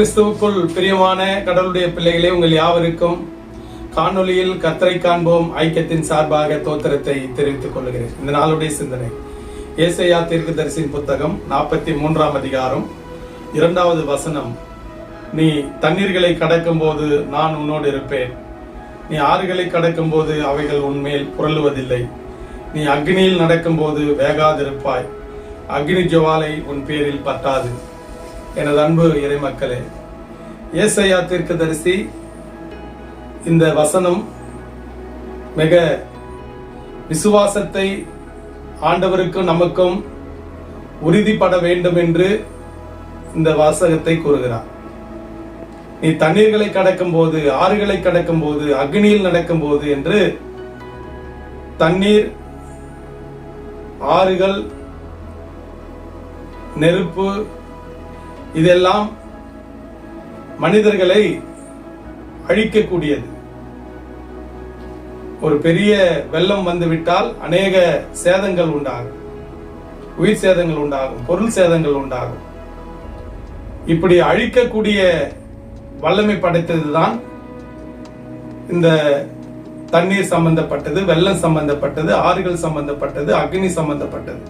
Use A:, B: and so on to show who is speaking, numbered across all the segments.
A: கிறிஸ்துவுக்குள் பிரியமான கடவுளுடைய பிள்ளைகளே உங்கள் யாவருக்கும் காணொளியில் கத்தரை காண்போம். ஐக்கியத்தின் சார்பாக தோத்திரத்தை தெரிவித்துக் கொள்கிறேன். இந்த நாளுடைய சிந்தனை. ஏசையா தீர்க்கதரிசியின் புத்தகம் நாற்பத்தி மூன்றாம் அதிகாரம் இரண்டாவது வசனம். நீ தண்ணீர்களை கடக்கும் போது நான் உன்னோடு இருப்பேன். நீ ஆறுகளை கடக்கும் போது அவைகள் உன்மேல் புரளுவதில்லை. நீ அக்னியில் நடக்கும்போது வேகாதிருப்பாய். அக்னி ஜுவாலை உன் பேரில் பட்டாது. எனது அன்பு இறைமக்களே ஏசையா தீர்க்கதரிசி இந்த வசனம் மிக விசுவாசத்தை ஆண்டவருக்கும் நமக்கும் உறுதிப்பட வேண்டும் என்று இந்த வாசகத்தை கூறுகிறார். நீ தண்ணீர்களை கடக்கும் போது ஆறுகளை கடக்கும் போது அக்னியில் நடக்கும் போது என்று தண்ணீர் ஆறுகள் நெருப்பு இதெல்லாம் மனிதர்களை அழிக்கக்கூடியது. ஒரு பெரிய வெள்ளம் வந்துவிட்டால் அநேக சேதங்கள் உண்டாகும். உயிர் சேதங்கள் உண்டாகும் பொருள் சேதங்கள் உண்டாகும். இப்படி அழிக்கக்கூடிய வல்லமை படைத்ததுதான் இந்த தண்ணீர் சம்பந்தப்பட்டது வெள்ளம் சம்பந்தப்பட்டது ஆறுகள் சம்பந்தப்பட்டது அக்னி சம்பந்தப்பட்டது.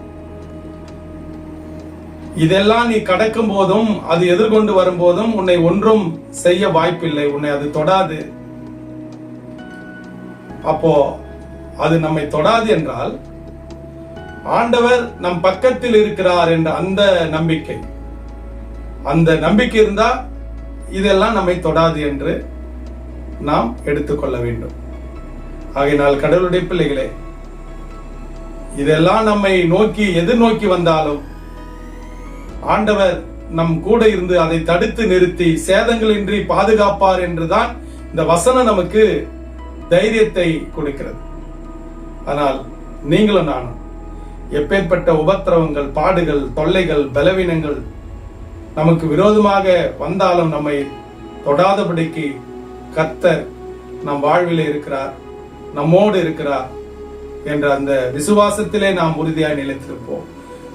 A: இதெல்லாம் நீ கடக்கும் போதும் அது எதிர்கொண்டு வரும்போதும் உன்னை ஒன்றும் செய்ய வாய்ப்பில்லை. உன்னை அது தொடாது. அப்போ அது நம்மை தொடாது என்றால் ஆண்டவர் நம் பக்கத்தில் இருக்கிறார் என்ற அந்த நம்பிக்கை. அந்த நம்பிக்கை இருந்தா இதெல்லாம் நம்மை தொடாது என்று நாம் எடுத்துக்கொள்ள வேண்டும். ஆகையினால் கடவுளுடைய பிள்ளைகளே இதெல்லாம் நம்மை நோக்கி எதிர்நோக்கி வந்தாலும் ஆண்டவர் நம் கூட இருந்து அதை தடுத்து நிறுத்தி சேதங்களின்றி பாதுகாப்பார் என்றுதான் இந்த வசனம் நமக்கு தைரியத்தை கொடுக்கிறது. ஆனால் நீங்களும் நானும் எப்பேற்பட்ட உபத்திரவங்கள் பாடுகள் தொல்லைகள் பலவீனங்கள் நமக்கு விரோதமாக வந்தாலும் நம்மை தொடாதபடிக்கு கத்தர் நம் வாழ்வில் இருக்கிறார் நம்மோடு இருக்கிறார் என்ற அந்த விசுவாசத்திலே நாம் உறுதியாய் நிலைத்திருப்போம்.